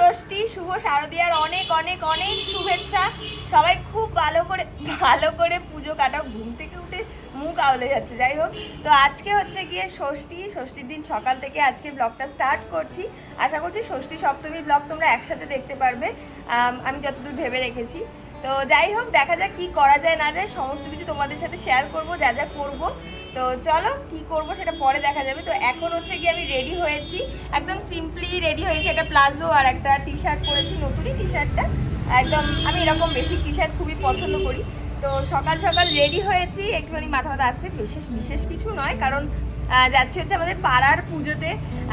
ষষ্ঠী, শুভ শারদীয়ার অনেক অনেক অনেক শুভেচ্ছা। সবাই খুব ভালো করে ভালো করে পুজো কাটাও। ঘুম থেকে উঠে মুখ আওলে যাচ্ছে, যাই হোক। তো আজকে হচ্ছে গিয়ে ষষ্ঠী, ষষ্ঠীর দিন সকাল থেকে আজকে ব্লগটা স্টার্ট করছি। আশা করছি ষষ্ঠী, সপ্তমী ব্লগ তোমরা একসাথে দেখতে পারবে। আমি যতদূর ভেবে রেখেছি। তো যাই হোক, দেখা যাক কি করা যায় না যায়, সমস্ত কিছু তোমাদের সাথে শেয়ার করব, যা যা করব। তো চলো, কি করব সেটা পরে দেখা যাবে। তো এখন হচ্ছে কি আমি রেডি হয়েছি। একদম সিম্পলি রেডি হয়েছি। একটা প্লাজো আর একটা টি শার্ট পরেছি, নতুনই টি। শার্টটা একদম, আমি এরকম বেসিক টি শার্ট খুবই পছন্দ করি। তো সকাল সকাল রেডি হয়েছি। একটুখানি মাথা মাথা আছে, বিশেষ বিশেষ কিছু নয়। কারণ যাচ্ছি হচ্ছে আমাদের পাড়ার পুজোতে।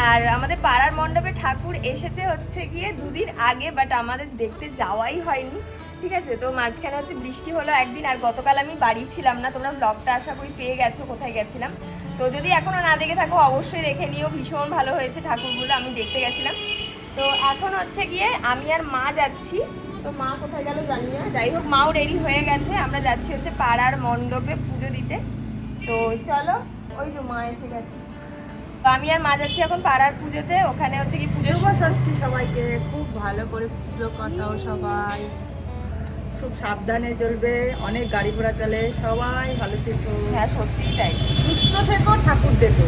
আর আমাদের পাড়ার মণ্ডপে ঠাকুর এসেছে হচ্ছে গিয়ে দুদিন আগে বাট আমাদের দেখতে যাওয়াই হয়নি। ঠিক আছে? তো মাঝখানে হচ্ছে বৃষ্টি হলো একদিন আর গতকাল আমি বাড়ি ছিলাম না। তোমরা ব্লগটা আশা করি পেয়ে গেছো, কোথায় গেছিলাম? তো যদি এখনও না দেখে থাকো, অবশ্যই দেখে নিও। ভীষণ ভালো হয়েছে ঠাকুরগুলো, আমি দেখতে গেছিলাম। তো এখন হচ্ছে গিয়ে আমি আর মা যাচ্ছি। তো মা কোথায় গেল জানি না। যাই হোক, মাও রেডি হয়ে গেছে। আমরা যাচ্ছি হচ্ছে পাড়ার মণ্ডপে পুজো দিতে। তো চলো, ওই যে মা এসে গেছে। তো আমি আর মা যাচ্ছি এখন পাড়ার পুজোতে। ওখানে হচ্ছে কি পুজো ষষ্ঠী সবাইকে। খুব ভালো করে পুজো কাটাও সবাই। খুব সাবধানে চলবে অনেক গাড়ি ঘোড়া চলে সবাই ভালো থেকো। হ্যাঁ সত্যিই তাই। সুস্থ থেকো ঠাকুর দেখো।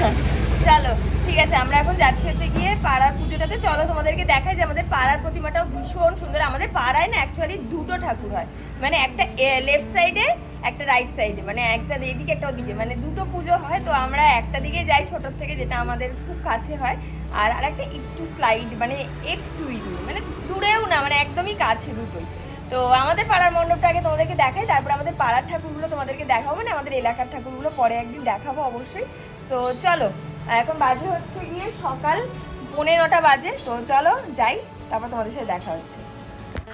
চলো ঠিক আছে আমরা এখন যাচ্ছি হচ্ছে গিয়ে পাড়ার পুজোটাতে। চলো তোমাদেরকে দেখাই যে আমাদের পাড়ার প্রতিমাটাও ভীষণ সুন্দর। আমাদের পাড়ায় না অ্যাকচুয়ালি দুটো ঠাকুর হয়। মানে একটা লেফট সাইডে একটা রাইট সাইডে মানে একটা এদিকে একটা ওদিকে। মানে দুটো পুজো হয় তো আমরা একটা দিকে যাই ছোটোর থেকে যেটা আমাদের খুব কাছে হয়। আর আরেকটা একটু স্লাইড মানে একটুই দূর মানে দূরেও না মানে একদমই কাছে দুটোই। তো আমাদের পাড়ার মণ্ডপটা আগে তোমাদেরকে দেখাই তারপর আমাদের পাড়ার ঠাকুরগুলো তোমাদেরকে দেখাবো না আমাদের এলাকার ঠাকুরগুলো পরে একদিন দেখাবো অবশ্যই। তো চলো এখন বাজে হচ্ছে গিয়ে সকাল পনেরোটা বাজে তো চলো যাই তারপর তোমাদের সাথে দেখা হচ্ছে।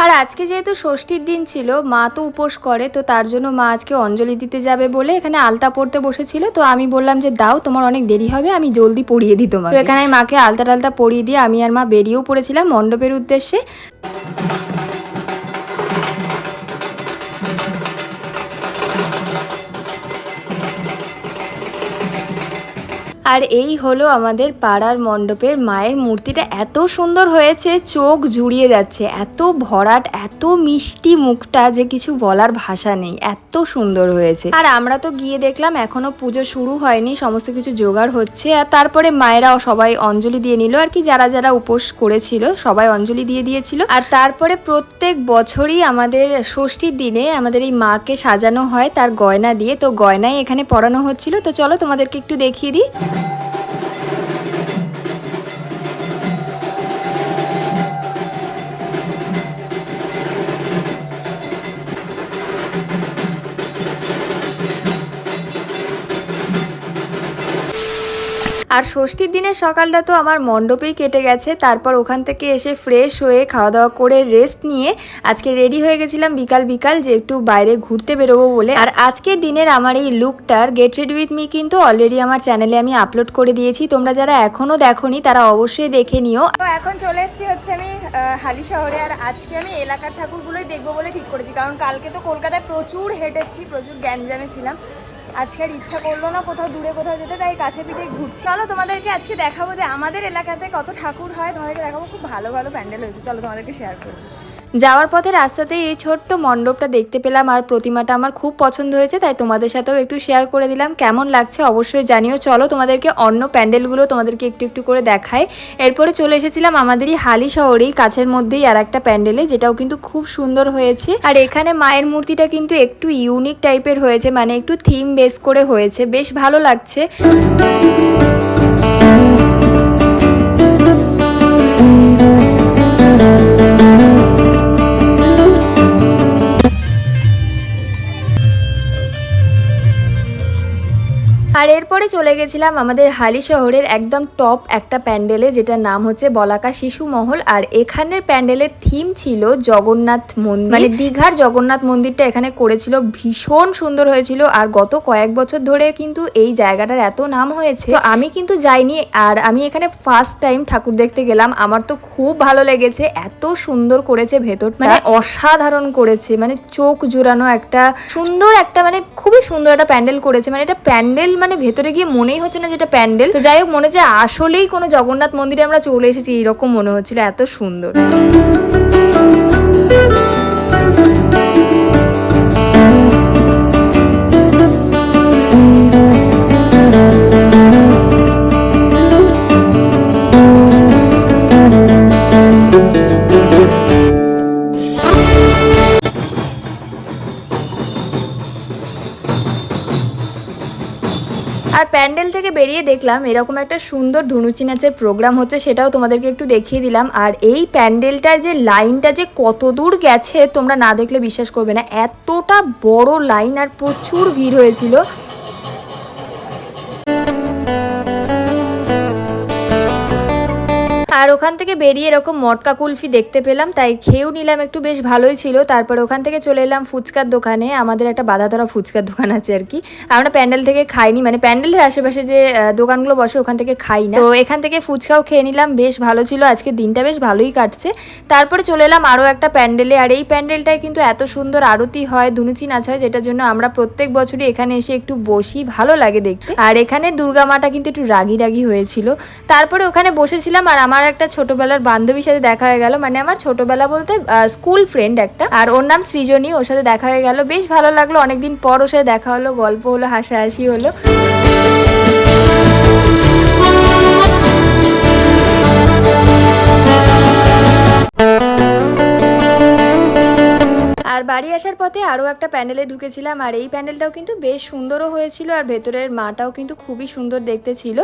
আর আজকে যেহেতু ষষ্ঠীর দিন ছিল মা তো উপোস করে তো তার জন্য মা আজকে অঞ্জলি দিতে যাবে বলে এখানে আলতা পড়তে বসেছিল তো আমি বললাম যে দাও তোমার অনেক দেরি হবে আমি জলদি পড়িয়ে দিই তোমাকে। এখানে মাকে আলতা টালতা পরিয়ে দিয়ে আমি আর মা বেরিয়েও পড়েছিলাম মণ্ডপের উদ্দেশ্যে। আর এই হলো আমাদের পাড়ার মণ্ডপের মায়ের মূর্তিটা। এত সুন্দর হয়েছে, চোখ জুড়িয়ে যাচ্ছে। এত ভরাট, এত মিষ্টি মুখটা যে কিছু বলার ভাষা নেই। এত সুন্দর হয়েছে। আর আমরা তো গিয়ে দেখলাম, এখনও পুজো শুরু হয়নি, সমস্ত কিছু জোগাড় হচ্ছে। আর তারপরে মায়েরাও সবাই অঞ্জলি দিয়ে নিল। আর কি যারা যারা উপোস করেছিল, সবাই অঞ্জলি দিয়ে দিয়েছিল। আর তারপরে প্রত্যেক বছরই আমাদের ষষ্ঠীর দিনে আমাদের এই মাকে সাজানো হয় তার গয়না দিয়ে। তো গয়নাই এখানে পরানো হচ্ছিল। তো চলো তোমাদেরকে একটু দেখিয়ে দিই। Thank you. আর ষষ্ঠীর দিনের সকালটা তো আমার মণ্ডপেই কেটে গেছে। তারপর ওখান থেকে এসে ফ্রেশ হয়ে খাওয়া দাওয়া করে রেস্ট নিয়ে আজকে রেডি হয়ে গেছিলাম বিকাল বিকাল যে একটু বাইরে ঘুরতে বেরোবো বলে। আর আজকের দিনের আমার এই লুকটার গেট রেড উইথ মি কিন্তু অলরেডি আমার চ্যানেলে আমি আপলোড করে দিয়েছি। তোমরা যারা এখনও দেখোনি তারা অবশ্যই দেখে নিও। তো এখন চলে এসেছি হচ্ছে আমি হালি শহরে। আর আজকে আমি এলাকার ঠাকুরগুলোই দেখব বলে ঠিক করেছি। কারণ কালকে তো কলকাতায় প্রচুর হেঁটেছি, প্রচুর গ্যাঞ্জামে ছিলাম। আজকে আর ইচ্ছা করল না কোথাও দূরে কোথাও যেতে, তাই কাছে পিঠে ঘুরছি। চলো তোমাদেরকে আজকে দেখাবো যে আমাদের এলাকাতে কত ঠাকুর হয়, তোমাদেরকে দেখাবো, খুব ভালো ভালো প্যান্ডেল হয়েছে। চলো তোমাদেরকে শেয়ার করব যাওয়ার পথে রাস্তাতে এই ছোট্ট মণ্ডপটা দেখতে পেলাম আর প্রতিমাটা আমার খুব পছন্দ হয়েছে, তাই তোমাদের সাথেও একটু শেয়ার করে দিলাম। কেমন লাগছে অবশ্যই জানিও। চলো তোমাদেরকে অন্য প্যান্ডেলগুলো তোমাদেরকে একটু একটু করে দেখায় এরপরে চলে এসেছিলাম আমাদেরই হালি শহরেই, কাছের মধ্যেই আর একটা প্যান্ডেলে, যেটাও কিন্তু খুব সুন্দর হয়েছে। আর এখানে মায়ের মূর্তিটা কিন্তু একটু ইউনিক টাইপের হয়েছে মানে একটু থিম বেস করে হয়েছে। বেশ ভালো লাগছে। আর এরপরে চলে গেছিলাম আমাদের হালি শহরের একদম টপ একটা প্যান্ডেলে যেটার নাম হচ্ছে বলাকা শিশু মহল। আর এখানের প্যান্ডেলের থিম ছিল জগন্নাথ মন্দির। মানে দীঘার জগন্নাথ মন্দিরটা এখানে করেছিল ভীষণ সুন্দর হয়েছিল। আর গত কয়েক বছর ধরে কিন্তু এই জায়গাটার এত নাম হয়েছে। তো আমি কিন্তু যাইনি আর আমি এখানে ফার্স্ট টাইম ঠাকুর দেখতে গেলাম। আমার তো খুব ভালো লেগেছে এত সুন্দর করেছে ভেতর মানে অসাধারণ করেছে মানে চোখ জোড়ানো একটা সুন্দর একটা মানে খুবই সুন্দর একটা প্যান্ডেল করেছে। মানে এটা প্যান্ডেল মানে ভেতরে গিয়ে মনেই হচ্ছে না যেটা প্যান্ডেল। তো যাই হোক, মনে হচ্ছে আসলেই কোনো জগন্নাথ মন্দিরে আমরা চলে এসেছি, এইরকম মনে হচ্ছিল, এত সুন্দর। আর প্যান্ডেল থেকে বেরিয়ে দেখলাম এরকম একটা সুন্দর ধুনুচি নাচের প্রোগ্রাম হচ্ছে, সেটাও তোমাদেরকে একটু দেখিয়ে দিলাম। আর এই প্যান্ডেলটার যে লাইনটা যে কত দূর গেছে তোমরা না দেখলে বিশ্বাস করবে না, এতটা বড় লাইন আর প্রচুর ভিড় হয়েছিল। আর ওখান থেকে বেরিয়ে এরকম মটকা কুলফি দেখতে পেলাম, তাই খেয়েও নিলাম, একটু বেশ ভালোই ছিল। তারপর ওখান থেকে চলে এলাম ফুচকার দোকানে, আমাদের একটা বাধা ধরা ফুচকার দোকান আছে আর কি। আমরা প্যান্ডেল থেকে খাইনি মানে প্যান্ডেলের আশেপাশে যে দোকানগুলো বসে ওখান থেকে খাই না। তো এখান থেকে ফুচকাও খেয়ে নিলাম, বেশ ভালো ছিল, আজকে দিনটা বেশ ভালোই কাটছে। তারপরে চলে এলাম আরও একটা প্যান্ডেলে, আর এই প্যান্ডেলটায় কিন্তু এত সুন্দর আরতি হয় দুনুচি নাচ হয়, যেটার জন্য আমরা প্রত্যেক বছরই এখানে এসে একটু বসি, ভালো লাগে দেখতে। আর এখানে দুর্গা মাটা কিন্তু একটু রাগি রাগি হয়েছিল। তারপরে ওখানে বসেছিলাম, আর আমার একটা ছোটবেলার বান্ধবীর সাথে দেখা হয়ে গেল। মানে আমার ছোটবেলা বলতে স্কুল ফ্রেন্ড একটা। আর ওর নাম সৃজনী, ওর সাথে দেখা হয়ে গেল। বেশ ভালো লাগল। অনেকদিন পর ওর সাথে দেখা হলো, গল্প হলো, হাসাহাসি হলো। আর বাড়ি আসার পথে আরও একটা প্যান্ডেলে ঢুকেছিলাম। আর এই প্যান্ডেলটাও কিন্তু বেশ সুন্দরও হয়েছিল। আর ভেতরের মাটাও কিন্তু খুবই সুন্দর দেখতে ছিল।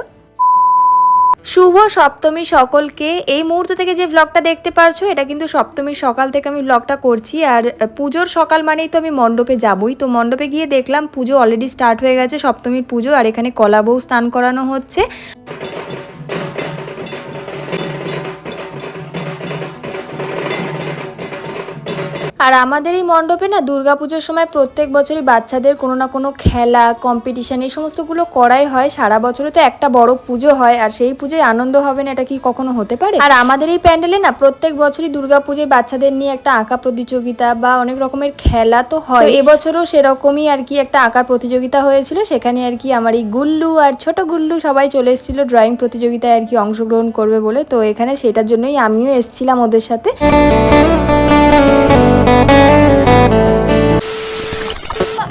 শুভ সপ্তমী সকলকে। এই মুহূর্ত থেকে যে ব্লগটা দেখতে পারছ, এটা কিন্তু সপ্তমীর সকাল থেকে আমি ব্লগটা করছি। আর পুজোর সকাল মানেই তো আমি মণ্ডপে যাবই। তো মণ্ডপে গিয়ে দেখলাম পুজো অলরেডি স্টার্ট হয়ে গেছে, সপ্তমীর পুজো, আর এখানে কলা বউ স্নান করানো হচ্ছে। আর আমাদের এই মণ্ডপে না দুর্গাপুজোর সময় প্রত্যেক বছরই বাচ্চাদের কোনো না কোনো খেলা কম্পিটিশন এই সমস্তগুলো করাই হয়। সারা বছরে তো একটা বড় পুজো হয় আর সেই পুজোয় আনন্দ হবে না, এটা কি কখনো হতে পারে? আর আমাদের এই প্যান্ডেলে না প্রত্যেক বছরই দুর্গাপুজোয় বাচ্চাদের নিয়ে একটা আঁকা প্রতিযোগিতা বা অনেক রকমের খেলা তো হয়। এবছরও সেরকমই আর কি একটা আঁকার প্রতিযোগিতা হয়েছিল। সেখানে আর কি আমার এই গুল্লু আর ছোট গুল্লু সবাই চলে এসেছিল ড্রয়িং প্রতিযোগিতায় আর কি অংশগ্রহণ করবে বলে। তো এখানে সেটার জন্যই আমিও এসেছিলাম ওদের সাথে।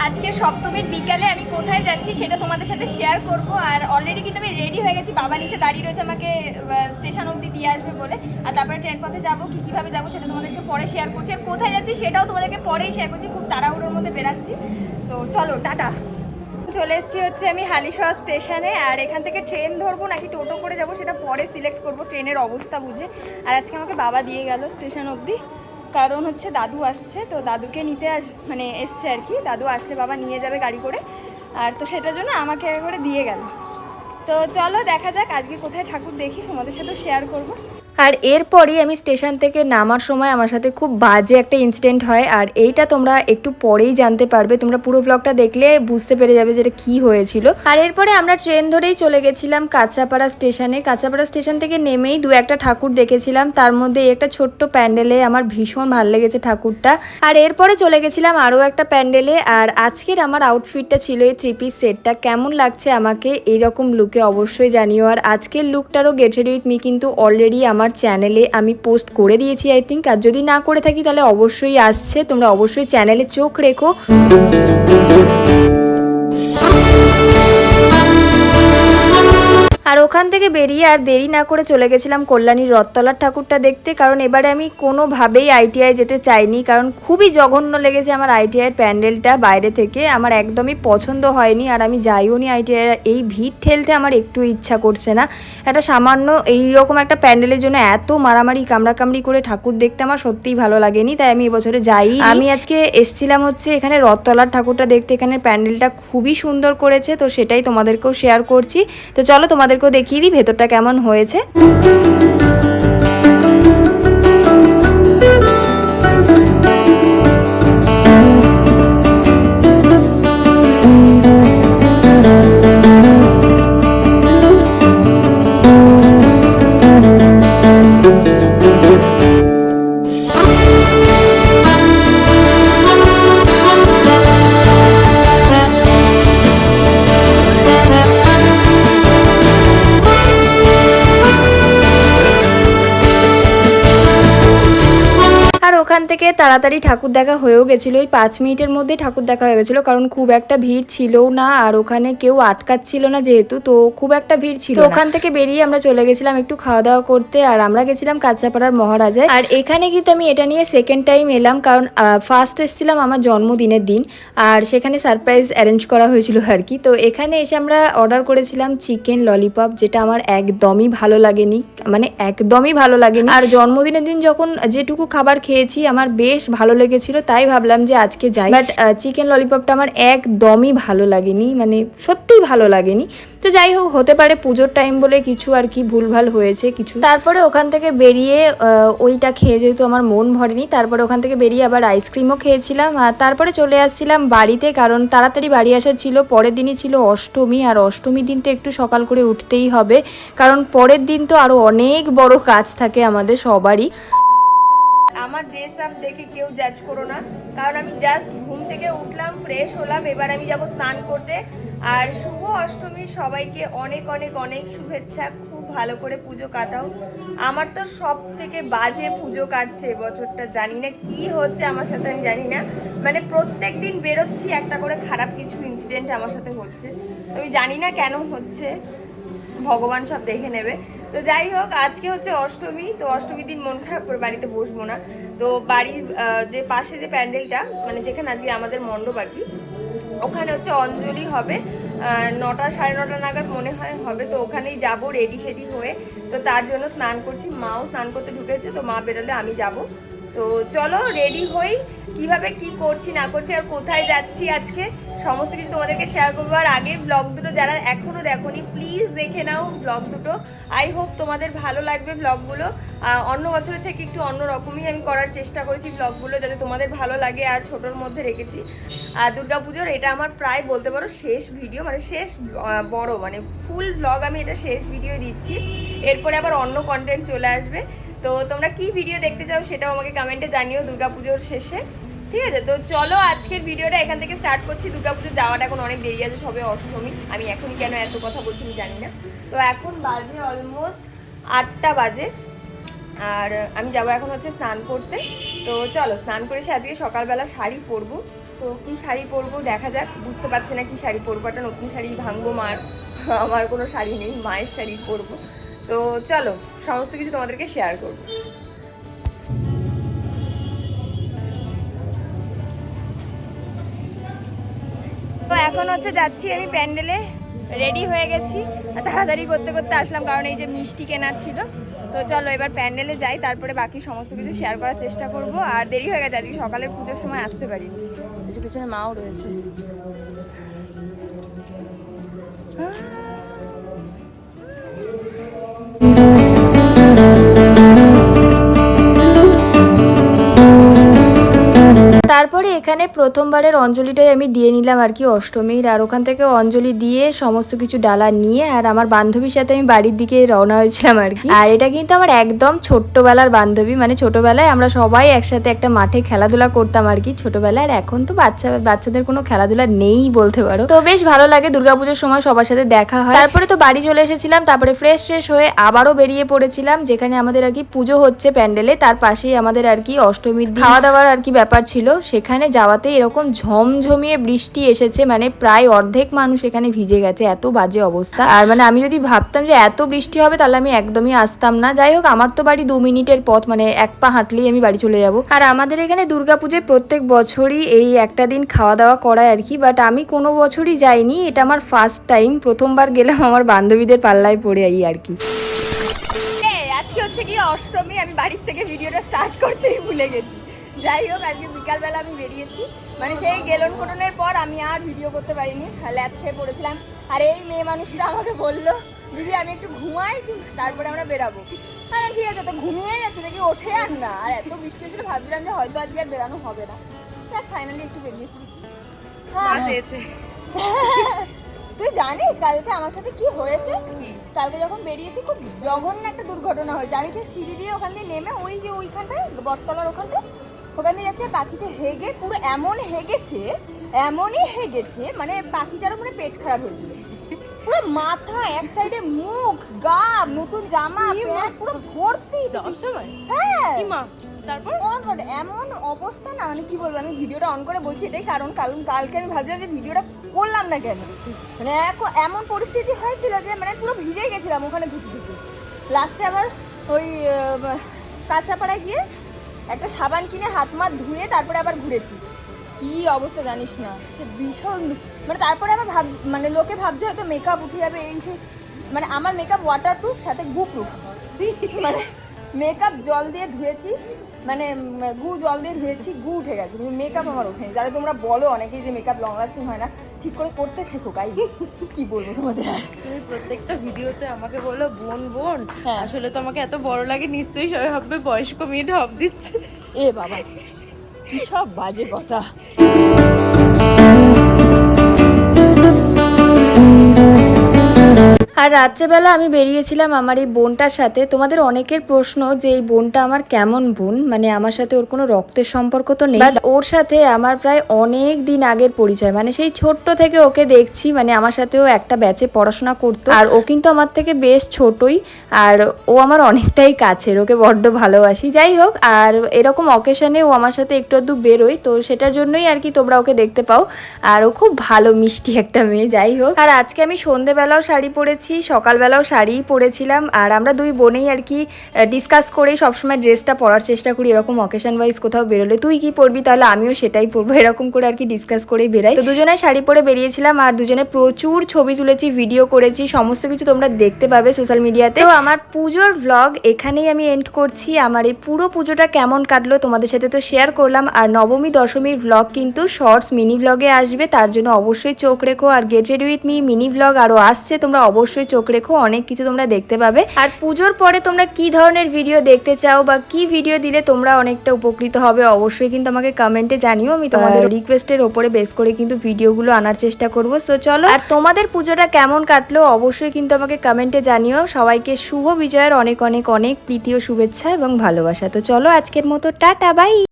আজকে সপ্তমীর বিকালে আমি কোথায় যাচ্ছি সেটা তোমাদের সাথে শেয়ার করব। আর অলরেডি কিন্তু আমি রেডি হয়ে গেছি। বাবা নিচে দাঁড়িয়ে রয়েছে আমাকে স্টেশন অবধি দিয়ে আসবে বলে। আর তারপরে ট্রেন পথে যাব, কি কীভাবে যাব সেটা তোমাদেরকে পরে শেয়ার করছি। আর কোথায় যাচ্ছি সেটাও তোমাদেরকে পরেই শেয়ার করছি। খুব তাড়াহুড়োর মধ্যে বেরাচ্ছি। তো চলো, টাটা। চলে এসেছি হচ্ছে আমি হালিশহর স্টেশনে আর এখান থেকে ট্রেন ধরবো, নাকি টোটো করে যাব, সেটা পরে সিলেক্ট করব। ট্রেনের অবস্থা বুঝে। আর আজকে আমাকে বাবা দিয়ে গেল স্টেশন অবধি। কারণ হচ্ছে দাদু আসছে, তো দাদুকে নিতে আস মানে এসছে আর কি। দাদু আসলে বাবা নিয়ে যাবে গাড়ি করে। আর তো সেটার জন্য আমাকে করে দিয়ে গেল। তো চলো দেখা যাক, আজকে কোথায় ঠাকুর দেখি, তোমাদের সাথে শেয়ার করব। আর এরপরই আমি স্টেশন থেকে নামার সময় আমার সাথে খুব বাজে একটা ইনসিডেন্ট হয়, আর এইটা তোমরা একটু পরেই জানতে পারবে। তোমরা পুরো ব্লগটা দেখলে বুঝতে পেরে যাবে যেটা কি হয়েছিল। আর এরপরে আমরা ট্রেন ধরেই চলে গেছিলাম কাঁচাপাড়া স্টেশনে কাঁচাপাড়া স্টেশন থেকে নেমেই দু একটা ঠাকুর দেখেছিলাম। তার মধ্যে একটা ছোট্ট প্যান্ডেলে আমার ভীষণ ভালো লেগেছে ঠাকুরটা। আর এরপরে চলে গেছিলাম আরও একটা প্যান্ডেলে, আর আজকের আমার আউটফিটটা ছিল এই থ্রি পিস সেটটা কেমন লাগছে আমাকে এইরকম লুকে অবশ্যই জানিও। আর আজকের লুকটারও গেট রেডি উইথ মি কিন্তু অলরেডি আমার চ্যানেলে আমি পোস্ট করে দিয়েছি আই থিঙ্ক আর যদি না করে থাকি, তাহলে অবশ্যই আসছে। তোমরা অবশ্যই চ্যানেলে চোখ রেখো। আর ওখান থেকে বেরিয়ে আর দেরি না করে চলে গেছিলাম কল্যাণীর রথতলার ঠাকুরটা দেখতে, কারণ এবারে আমি কোনোভাবেই আইটিআই যেতে চাইনি, কারণ খুবই জঘন্য লেগেছে আমার আইটিআইয়ের প্যান্ডেলটা বাইরে থেকে, আমার একদমই পছন্দ হয়নি আর আমি যাইও নি আইটিআই এই ভিড় ঠেলতে আমার একটু ইচ্ছা করছে না। একটা সামান্য এই রকম একটা প্যান্ডেলের জন্য এত মারামারি, কামড়াকামড়ি করে ঠাকুর দেখতে আমার সত্যিই ভালো লাগেনি, তাই আমি এবছরে যাই আমি আজকে এসছিলাম হচ্ছে এখানে রথতলার ঠাকুরটা দেখতে এখানে প্যান্ডেলটা খুবই সুন্দর করেছে, তো সেটাই তোমাদেরকেও শেয়ার করছি। তো চলো তোমাদেরকেও দেখিয়ে দিই ভেতরটা কেমন হয়েছে। থেকে তাড়াতাড়ি ঠাকুর দেখা হয়েও গেছিল। ওই পাঁচ মিনিটের মধ্যে ঠাকুর দেখা হয়ে গেছিল কারণ খুব একটা ভিড় ছিল না আর ওখানে কেউ আটকাচ্ছিল না যেহেতু তো খুব একটা ভিড় ছিল ওখান থেকে বেরিয়ে আমরা চলে গেছিলাম একটু খাওয়া দাওয়া করতে আর আমরা গেছিলাম কাঁচাপাড়ার মহারাজায়। আর এখানে কিন্তু আমি এটা নিয়ে সেকেন্ড টাইম এলাম কারণ ফার্স্ট এসেছিলাম আমার জন্মদিনের দিন আর সেখানে সারপ্রাইজ অ্যারেঞ্জ করা হয়েছিল আর কি। তো এখানে এসে আমরা অর্ডার করেছিলাম চিকেন ললিপপ যেটা আমার একদমই ভালো লাগেনি মানে একদমই ভালো লাগেনি। আর জন্মদিনের দিন যখন যেটুকু খাবার খেয়েছি আমার বেশ ভালো লেগেছিল, তাই ভাবলাম যে আজকে যাই। বাট চিকেন ললিপপটা আমার একদমই ভালো লাগেনি মানে সত্যিই ভালো লাগেনি। তো যাই হোক, হতে পারে পুজোর টাইম বলে কিছু আর কি ভুলভাল হয়েছে, কিছু। তারপরে ওখান থেকে বেরিয়ে ওইটা খেয়ে যেহেতু আমার মন ভরেনি, তারপরে ওখান থেকে বেরিয়ে আবার আইসক্রিমও খেয়েছিলাম। আর তারপরে চলে আসছিলাম বাড়িতে, কারণ তাড়াতাড়ি বাড়ি আসার ছিল, পরের দিনই ছিল অষ্টমী। আর অষ্টমীর দিন তো একটু সকাল করে উঠতেই হবে, কারণ পরের দিন তো আরও অনেক বড় কাজ থাকে আমাদের সবারই। আমার ড্রেস আপ দেখে কেউ জাজ করো না। কারণ আমি জাস্ট ঘুম থেকে উঠলাম ফ্রেশ হলাম, এবার আমি যাব স্নান করতে। আর শুভ অষ্টমী, সবাইকে অনেক অনেক অনেক শুভেচ্ছা। খুব ভালো করে পুজো কাটাও। আমার তো সব থেকে বাজে পুজো কাটছে এবছরটা জানি না কি হচ্ছে আমার সাথে, আমি জানি না। মানে প্রত্যেক দিন বেরোচ্ছি, একটা করে খারাপ কিছু ইনসিডেন্ট আমার সাথে হচ্ছে। আমি জানি না কেন হচ্ছে। ভগবান সব দেখে নেবে। তো যাই হোক, আজকে হচ্ছে অষ্টমী, তো অষ্টমীর দিন মন খারাপ করে বাড়িতে বসবো না। তো বাড়ির যে পাশে যে প্যান্ডেলটা মানে যেখানে আজকে আমাদের মণ্ডপ আর কি, ওখানে হচ্ছে অঞ্জলি হবে। নটা, সাড়ে নটা নাগাদ মনে হয় হবে, তো ওখানেই যাব রেডি সেডি হয়ে। তো তার জন্য স্নান করছি, মাও স্নান করতে ঢুকেছে, তো মা বেরোলে আমি যাব। তো চলো রেডি হই, কীভাবে কি করছি না করছি, আর কোথায় যাচ্ছি আজকে? সমস্ত কিছু তোমাদেরকে শেয়ার করব। আর আগে ব্লগ দুটো যারা এখনও দেখোনি প্লিজ দেখে নাও ব্লগ দুটো। আই হোপ তোমাদের ভালো লাগবে ব্লগগুলো অন্য বছরের থেকে একটু অন্য রকমই আমি করার চেষ্টা করেছি ব্লগগুলো যাতে তোমাদের ভালো লাগে আর ছোটোর মধ্যে রেখেছি। আর দুর্গাপুজোর এটা আমার প্রায় বলতে পারো শেষ ভিডিও মানে শেষ বড় মানে ফুল ব্লগ আমি এটা শেষ ভিডিও দিচ্ছি। এরপরে আবার অন্য কন্টেন্ট চলে আসবে। তো তোমরা কি ভিডিও দেখতে চাও সেটাও আমাকে কমেন্টে জানিও দুর্গাপুজোর শেষে। ঠিক আছে? তো চলো আজকের ভিডিওটা এখান থেকে স্টার্ট করছি। দুর্গাপুজো যাওয়াটা এখন অনেক দেরি আছে, সবে অষ্টমী। আমি এখনই কেন এত কথা বলছি আমি জানি না। তো এখন বাজে অলমোস্ট আটটা বাজে। আর আমি যাব এখন হচ্ছে স্নান করতে। তো চলো, স্নান করে সে আজকে সকালবেলা শাড়ি পরবো। তো কি শাড়ি পরবো দেখা যাক। বুঝতে পারছি না কি শাড়ি পরবো। একটা নতুন শাড়ি ভাঙবো মার। আমার কোনো শাড়ি নেই, মায়ের শাড়ি পরবো। তো চলো, সমস্ত কিছু তোমাদেরকে শেয়ার করব। তো এখন হচ্ছে যাচ্ছি আমি প্যান্ডেলে রেডি হয়ে গেছি। তাড়াতাড়ি করতে করতে আসলাম, কারণ এই যে মিষ্টি কেনার ছিল। তো চলো এবার প্যান্ডেলে যাই, তারপরে বাকি সমস্ত কিছু শেয়ার করার চেষ্টা করব। আর দেরি হয়ে গেছে, আজকে সকালে পুজোর সময় আসতে পারি পিছনে মাও রয়েছে। তারপরে এখানে প্রথমবারের অঞ্জলিটাই আমি দিয়ে নিলাম আর কি অষ্টমীর, আর ওখান থেকে অঞ্জলি দিয়ে সমস্ত কিছু ডালা নিয়ে আর আমার বান্ধবীর সাথে আমি বাড়ির দিকে রওনা হয়েছিলাম আর কি। আর এটা কিন্তু আমার একদম ছোট্টবেলার বান্ধবী মানে ছোটবেলায় আমরা সবাই একসাথে একটা মাঠে খেলাধুলা করতাম আর কি ছোটবেলায়, আর এখন তো বাচ্চা, বাচ্চাদের কোনো খেলাধুলা নেই বলতে পারো। তো বেশ ভালো লাগে দুর্গাপুজোর সময় সবার সাথে দেখা হয়। তারপরে তো বাড়ি চলে এসেছিলাম, তারপরে ফ্রেশ ফ্রেশ হয়ে আবারও বেরিয়ে পড়েছিলাম, যেখানে আমাদের আর কি পুজো হচ্ছে প্যান্ডেলে, তার পাশেই আমাদের আর কি অষ্টমীর খাওয়া দাওয়ার আর কি ব্যাপার ছিল সেখানে যাওয়াতে এরকম ঝমঝমিয়ে বৃষ্টি এসেছে মানে প্রায় অর্ধেক মানুষ এখানে ভিজে গেছে, এত বাজে অবস্থা। আর মানে আমি যদি ভাবতাম যে এত বৃষ্টি হবে, তাহলে আমি একদমই আসতাম না। যাই হোক, আমার তো বাড়ি দু মিনিটের পথ মানে এক পা হাঁটলেই আমি বাড়ি চলে যাব। আর আমাদের এখানে দুর্গাপুজোয় প্রত্যেক বছরই এই একটা দিন খাওয়া দাওয়া করায় আর কি বাট আমি কোনো বছরই যাইনি। এটা আমার ফার্স্ট টাইম প্রথমবার গেলাম আমার বান্ধবীদের পাল্লায় পড়ে এই আর কি। আজকে হচ্ছে কি অষ্টমী, আমি বাড়ির থেকে ভিডিওটা স্টার্ট করতেই ভুলে গেছি। যাই হোক আজকে বিকালবেলা আমি বেরিয়েছি। মানে সেই গেলন কোটনের পর আমি আর ভিডিও করতে পারিনি ল্যাদ খেয়ে পড়েছিলাম। আর এই মেয়ে মানুষটা আমাকে বলল দিদি আমি একটু ঘুমাই তারপরে আমরা বেরাবো। হ্যাঁ ঠিক আছে তো ঘুমিয়ে যাচ্ছে দেখি ওঠে আর না। আর এত বৃষ্টি হয়েছিল ভাবছিলাম যে হয়তো আজকে আর বেরানো হবে না। দেখ ফাইনালি একটু বেরিয়েছি। হ্যাঁ। তুই জানিস কালকে আমার সাথে কি হয়েছে? কালকে যখন বেরিয়েছি খুব জঘন্য একটা দুর্ঘটনা হয়েছে। আমি ঠিক সিঁড়ি দিয়ে ওখান দিয়ে নেমে ওই যে ওইখানটায় বটতলার ওখানটায় ওখান যাচ্ছে পাখিতে হেগে পুরো এমন হেগেছে এমনই হেগেছে মানে পাখিটার মানে পেট খারাপ হয়েছিল। পুরো মাথা এক সাইডে মুখ গা নতুন জামা প্যান্ট পুরো ভর্তি। হ্যাঁ। তারপর? অন এমন অবস্থা না মানে কি বলব আমি ভিডিওটা অন করে বলছি এটাই কারণ কারণ কালকে আমি ভাবছিলাম যে ভিডিওটা করলাম না কেন? মানে এমন পরিস্থিতি হয়েছিল যে মানে পুরো ভিজে গেছিলাম ওখানে ধুতে ধুতে লাস্টে আবার ওই কাঁচাপাড়ায় গিয়ে একটা সাবান কিনে হাত মাত ধুয়ে তারপরে আবার ঘুরেছি। কি অবস্থা জানিস না? সে ভীষণ মানে তারপরে আবার ভাব মানে লোকে ভাবছে হয়তো মেকআপ উঠে যাবে, এই সে মানে আমার মেকআপ ওয়াটার প্রুফ সাথে গু প্রুফ মানে মেকআপ জল দিয়ে ধুয়েছি মানে গু জল দিয়ে ধুয়েছি গু উঠে গেছে। মেকআপ আমার ওঠেনি। তাহলে তোমরা বলো অনেকেই যে মেকআপ লং লাস্টিং হয় না। ঠিক করে করতে শেখো গাই কি বলব তোমাদের আর? তুমি প্রত্যেকটা ভিডিওতে আমাকে বলল বোন বোন? হ্যাঁ। আসলে তো আমাকে এত বড় লাগে নিশ্চয়ই সবাই হবে বয়স্ক মেয়ে ঢপ দিচ্ছে। এ বাবা কি সব বাজে কথা। আর রাত্রেবেলা আমি বেরিয়েছিলাম আমার এই বোনটার সাথে। তোমাদের অনেকের প্রশ্ন যে এই বোনটা আমার কেমন বোন? মানে আমার সাথে ওর কোনো রক্তের সম্পর্ক তো নেই। ওর সাথে আমার প্রায় অনেক দিন আগের পরিচয়। মানে সেই ছোট্ট থেকে ওকে দেখছি মানে আমার সাথেও একটা ব্যাচে পড়াশোনা করতো। আর ও কিন্তু আমার থেকে বেশ ছোটই। আর ও আমার অনেকটাই কাছের, ওকে বড্ড ভালোবাসি। যাই হোক, আর এরকম অকেশনে ও আমার সাথে একটু আধটু বেরোয়। তো সেটার জন্যই আর কি তোমরা ওকে দেখতে পাও। আর ও খুব ভালো, মিষ্টি একটা মেয়ে। যাই হোক, আর আজকে আমি সন্ধেবেলাও শাড়ি পরেছি। সকালবেলাও শাড়িই পরেছিলাম আর আমরা দুই বোনেই আর কি ডিসকাস করেই সবসময় ড্রেসটা পরার চেষ্টা করি, এরকম অকেশন ওয়াইজ কোথাও বেরোলে। তুই কি পরবি তাহলে? আমিও সেটাই পরবো, এরকম করে আর কি ডিসকাস করেই বেরাই। তো দুজনে শাড়ি পরে বেরিয়েছিলাম আর দুজনে প্রচুর ছবি তুলেছি ভিডিও করেছি, সমস্ত কিছু তোমরা দেখতে পাবে সোশ্যাল মিডিয়াতে তো। আমার পুজোর ভ্লগ এখানেই আমি এন্ড করছি। আমার এই পুরো পুজোটা কেমন কাটলো তোমাদের সাথে তো শেয়ার করলাম। আর নবমী, দশমীর ভ্লগ কিন্তু শর্টস মিনি ভ্লগে আসবে, তার জন্য অবশ্যই চোখ রেখো। আর get ready with me mini vlog আরও আসছে, তোমরা অবশ্যই চোখ রেখো অনেক কিছু তোমরা দেখতে পাবে। আর পুজোর পরে তোমরা কি ধরনের ভিডিও দেখতে চাও বা কি ভিডিও দিলে তোমরা অনেকটা উপকৃত হবে অবশ্যই কিন্তু আমাকে কমেন্টে জানিও। আমি তোমাদের রিকোয়েস্টের ওপরে বেস করে কিন্তু ভিডিওগুলো আনার চেষ্টা করব। সো চলো। আর তোমাদের পুজোটা কেমন কাটলো অবশ্যই কিন্তু আমাকে কমেন্টে জানিও। সবাইকে শুভ বিজয়ের অনেক অনেক অনেক প্রীতি ও শুভেচ্ছা এবং ভালোবাসা। তো চলো আজকের মতো টাটা বাই